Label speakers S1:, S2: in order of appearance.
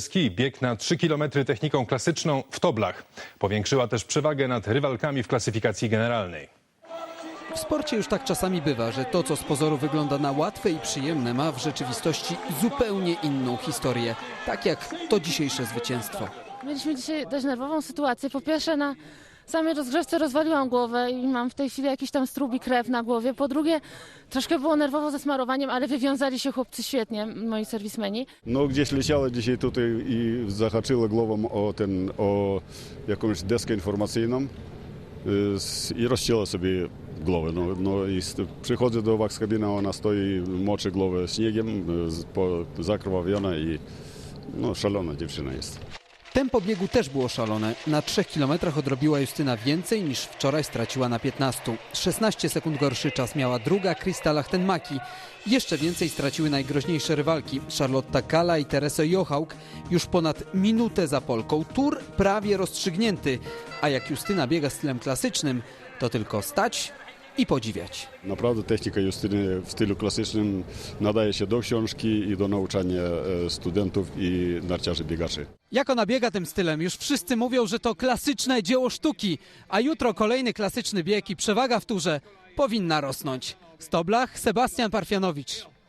S1: Ski bieg na 3 km techniką klasyczną w Toblach. Powiększyła też przewagę nad rywalkami w klasyfikacji generalnej.
S2: W sporcie już tak czasami bywa, że to, co z pozoru wygląda na łatwe i przyjemne, ma w rzeczywistości zupełnie inną historię. Tak jak to dzisiejsze zwycięstwo.
S3: Mieliśmy dzisiaj dość nerwową sytuację. Po pierwsze na samej rozgrzewce rozwaliłam głowę i mam w tej chwili jakiś tam strubi krew na głowie. Po drugie troszkę było nerwowo ze smarowaniem, ale wywiązali się chłopcy świetnie, moi serwismeni.
S4: Ну, gdzieś leciała dzisiaj tutaj i zahaczyła głową o ten, o jakąś deskę informacyjną y, i rozcięła sobie głowę. No, no i przychodzę do wax kabiny, ona stoi, moczy głowę śniegiem, y, zakrwawiona i no, szalona dziewczyna jest.
S2: Tempo biegu też było szalone. Na 3 kilometrach odrobiła Justyna więcej niż wczoraj straciła na 15. 16 sekund gorszy czas miała druga Krista Lachtenmaki. Jeszcze więcej straciły najgroźniejsze rywalki Charlotta Kala i Teresa Jochałk już ponad minutę za Polką. Tur prawie rozstrzygnięty, a jak Justyna biega stylem klasycznym, to tylko stać i podziwiać.
S4: Naprawdę technika Justyny w stylu klasycznym nadaje się do książki i do nauczania e, studentów i narciarzy biegaczy.
S2: Jak ona biega tym stylem? Już wszyscy mówią, że to klasyczne dzieło sztuki, a jutro kolejny klasyczny bieg i przewaga w turze powinna rosnąć. Stoblach Sebastian Parfianowicz.